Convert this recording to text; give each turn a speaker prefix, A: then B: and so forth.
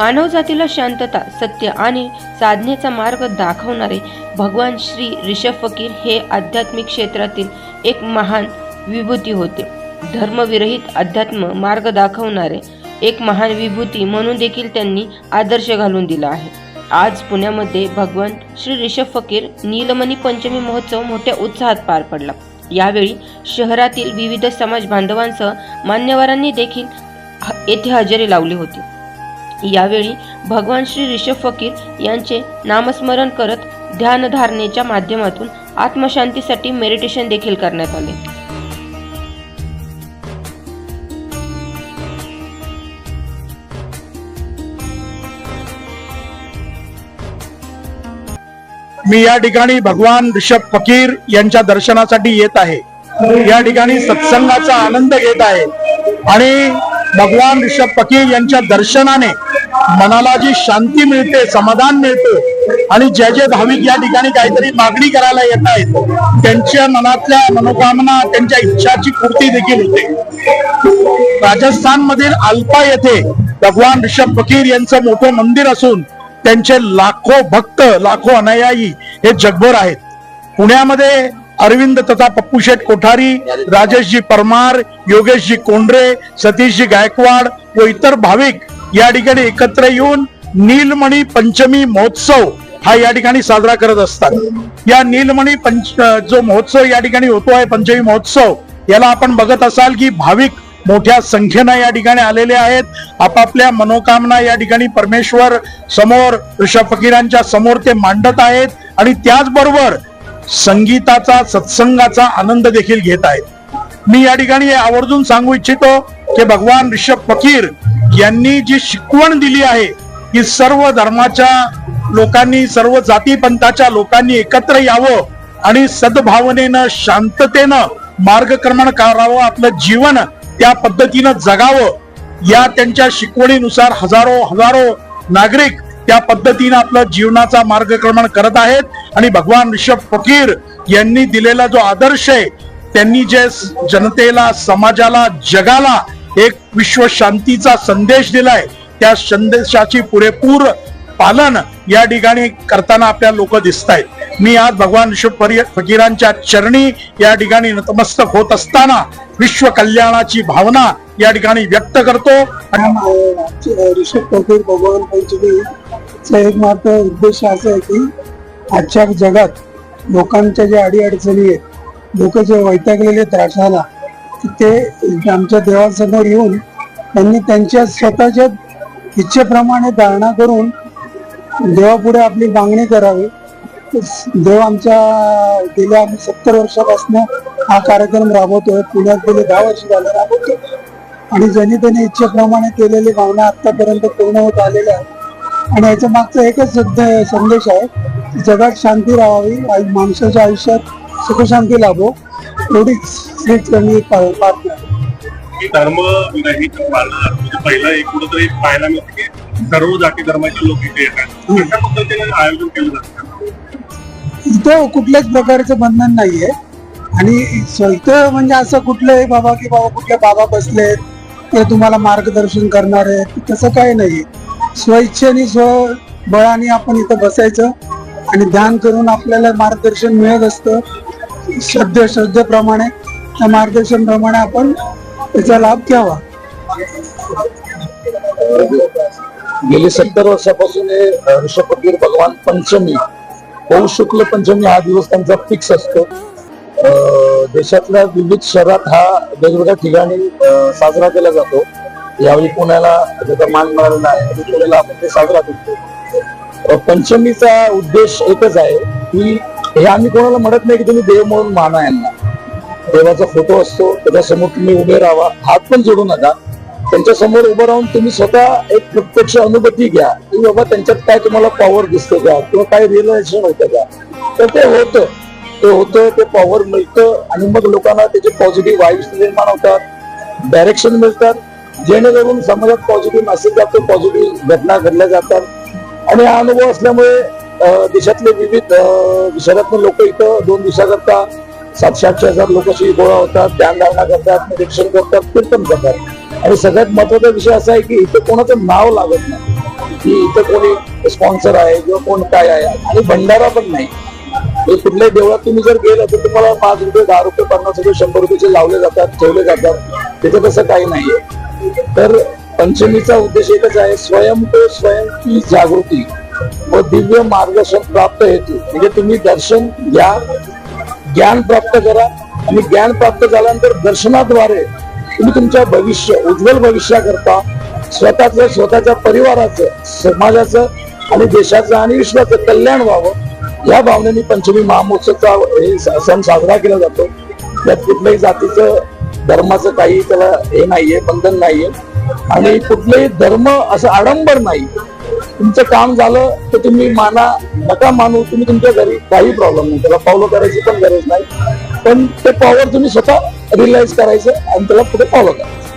A: मानवजातीला शांतता सत्य आणि साधनेचा मार्ग दाखवणारे भगवान श्री ऋषभ फकीर हे आध्यात्मिक क्षेत्रातील एक महान विभूती होते. धर्मविरहित अध्यात्म मार्ग दाखवणारे एक महान विभूती म्हणून देखील त्यांनी आदर्श घालून दिला आहे. आज पुण्यामध्ये भगवान श्री ऋषभ फकीर नीलमणी पंचमी महोत्सव मोठ्या उत्साहात पार पडला. यावेळी शहरातील विविध समाज बांधवांसह मान्यवरांनी देखील ह- येथे हजेरी लावली होती यावेळी भगवान श्री ऋषभ फकीर यांचे नामस्मरण करत ध्यानधारणेच्या माध्यमातून आत्मशांतीसाठी मेडिटेशन देखील करण्यात आले.
B: मी या ठिकाणी भगवान ऋषभ फकीर यांच्या दर्शनासाठी येत आहे. या ठिकाणी सत्संगाचा आनंद घेत आहे. आणि भगवान ऋषभ फकीर यांच्या दर्शनाने मनाला जी शांती मिळते समाधान मिळतं आणि जे जे भाविक या ठिकाणी काहीतरी मागणी करायला येत आहेत त्यांच्या मनातल्या मनोकामना त्यांच्या इच्छाची पूर्ती देखील होते. राजस्थान मधील अल्पा येथे भगवान ऋषभ फकीर यांचं मोठं मंदिर असून त्यांचे लाखो भक्त लाखो अनुयायी हे जगभर आहेत. पुण्यामध्ये अरविंद तथा पप्पू शेठ कोठारी राजेशजी परमार योगेशजी कोंडरे सतीशजी गायकवाड व इतर भाविक या ठिकाणी एकत्र येऊन नीलमणी पंचमी महोत्सव हा या ठिकाणी साजरा करत असतात. या नीलमणी पंच जो महोत्सव या ठिकाणी होतो आहे पंचमी महोत्सव याला आपण बघत असाल की भाविक मोठ्या संख्येनं या ठिकाणी आलेले आहेत. आपापल्या मनोकामना या ठिकाणी परमेश्वर समोर ऋषभ फकीरांच्या समोर ते मांडत आहेत आणि त्याचबरोबर संगीताचा सत्संगाचा आनंद देखील घेत आहेत. मी या ठिकाणी हे आवर्जून सांगू इच्छितो की भगवान ऋषभ फकीर यांनी जी शिकवण दिली आहे की सर्व धर्माच्या लोकांनी सर्व जाती पंथाच्या लोकांनी एकत्र यावं आणि सद्भावनेनं शांततेनं मार्गक्रमण करावं आपलं जीवन त्या पद्धतीनं जगावं. या त्यांच्या शिकवणीनुसार हजारो हजारो नागरिक त्या पद्धतीनं आपलं जीवनाचा मार्गक्रमण करत आहेत. आणि भगवान ऋषभ फकीर यांनी दिलेला जो आदर्श आहे त्यांनी जे जनतेला समाजाला जगाला एक विश्व शांतीचा संदेश दिलाय. त्या संदेशाची पुरेपूर पालन या ठिकाणी करताना आपल्या लोक दिसत आहेत मी आज भगवान ऋषभ फकीरांच्या चरणी या ठिकाणी नतमस्तक होत असताना विश्व कल्याणाची भावना या ठिकाणी व्यक्त करतो. आणि
C: ऋषभ फकीर भगवान पंचमीचा एक मात्र उद्देश असा आहे की आजच्या जगात लोकांच्या ज्या अडीअडचणी आहेत लोक जे वैतागलेले त्रासाला ते आमच्या देवासमोर येऊन त्यांनी त्यांच्या स्वतःच्या इच्छेप्रमाणे धारणा करून देवापुढे आपली मागणी करावी. देव आमच्या गेल्या सत्तर वर्षापासून हा कार्यक्रम राबवतोय. पुण्यात गेले दहा वर्ष झाले राबवतो आणि ज्यांनी त्यांनी इच्छेप्रमाणे केलेली भावना आतापर्यंत पूर्ण होत आलेल्या आहेत. आणि याच्या मागचा एकच संदेश आहे जगात शांती राहावी आणि माणसाच्या आयुष्यात सुखशांती लाभो. एवढीच हीच मी पा- प्रार्थना
D: धर्म विरहित पाळणं म्हणजे पहिलं एक कुठंतरी पाहायला मिळतं की सर्व जाती धर्माचे लोक इथे येतात. अशा पद्धतीने आयोजन केलं जातं.
C: इथं कुठल्याच प्रकारचं बंधन नाहीये. आणि इथं म्हणजे असं कुठलंही बाबा की बाबा कुठले बाबा बसलेत ते तुम्हाला मार्गदर्शन करणार आहेत तसं काही नाही स्वइच्छेने स्व बळाने आपण इथं बसायचं आणि ध्यान करून आपल्याला मार्गदर्शन मिळत असतं. श्रद्धे श्रद्धेप्रमाणे त्या मार्गदर्शन प्रमाणे आपण त्याचा लाभ घ्यावा.
E: गेली सत्तर वर्षापासून हे ऋषभ भगवान पंचमी पौष शुक्ल पंचमी हा दिवस त्यांचा फिक्स असतो. देशातल्या विविध शहरात हा वेगवेगळ्या ठिकाणी साजरा केला जातो. यावेळी पुण्याला त्याचा मान मिळालेला आहे. पुण्याला आपण ते साजरा करतो. पंचमीचा उद्देश एकच आहे की हे आम्ही कोणाला म्हणत नाही की तुम्ही देव म्हणून माना यांना. देवाचा फोटो असतो त्याच्यासमोर तुम्ही उभे राहा. हात पण जोडू नका. त्यांच्यासमोर उभं राहून तुम्ही स्वतः एक प्रत्यक्ष अनुभूती घ्या. की बाबा त्यांच्यात काय तुम्हाला पॉवर दिसतो का? किंवा काय रिअलायझेशन होतं का? तर ते होतं. ते होतं ते पॉवर मिळतं. आणि मग लोकांना त्याचे पॉझिटिव्ह वाईब्स निर्माण होतात. डायरेक्शन मिळतात. जेणेकरून समाजात पॉझिटिव्ह मेसेज जातो पॉझिटिव्ह घटना घडल्या जातात. आणि हा अनुभव असल्यामुळे देशातले विविध विषयातले लोक इथं दोन दिवसाकरता सातशे आठशे हजार लोक अशी गोळा होतात ध्यानधारणा करतात निरीक्षण करतात कीर्तन करतात. आणि सगळ्यात महत्त्वाचा विषय असा आहे की इथं कोणाचं नाव लागत नाही. की इथं कोणी स्पॉन्सर आहे किंवा कोण काय आहे. आणि भंडारा पण नाही. कुठल्याही देवळात तुम्ही जर गेलं तर तुम्हाला पाच रुपये दहा रुपये पन्नास रुपये शंभर रुपयाचे लावले जातात ठेवले जातात. तिथं तसं काही नाहीये. तर पंचमीचा उद्देश एकच आहे स्वयं तो स्वयंची जागृती. व दिव्य मार्गदर्शन प्राप्त हेतू. म्हणजे तुम्ही दर्शन घ्या ज्ञान प्राप्त करा. आणि ज्ञान प्राप्त झाल्यानंतर दर्शनाद्वारे तुम्ही तुमच्या भविष्य उज्ज्वल भविष्याकरता स्वतःचं स्वतःच्या परिवाराचं समाजाचं आणि देशाचं आणि विश्वाचं कल्याण व्हावं. या भावनेने पंचमी महामहोत्सवचा हे सण साजरा केला जातो. त्यात कुठल्याही जातीचं धर्माचं काही त्याला हे नाहीये बंधन नाहीये. आणि कुठलेही धर्म असं आडंबर नाही. तुमचं काम झालं तर तुम्ही माना नका मानू तुम्ही तुमच्या घरी काही प्रॉब्लेम नाही. त्याला फॉलो करायची पण गरज नाही. पण ते पॉवर तुम्ही स्वतः रिअलाइज करायचं आणि त्याला पुढे फॉलो करायचं.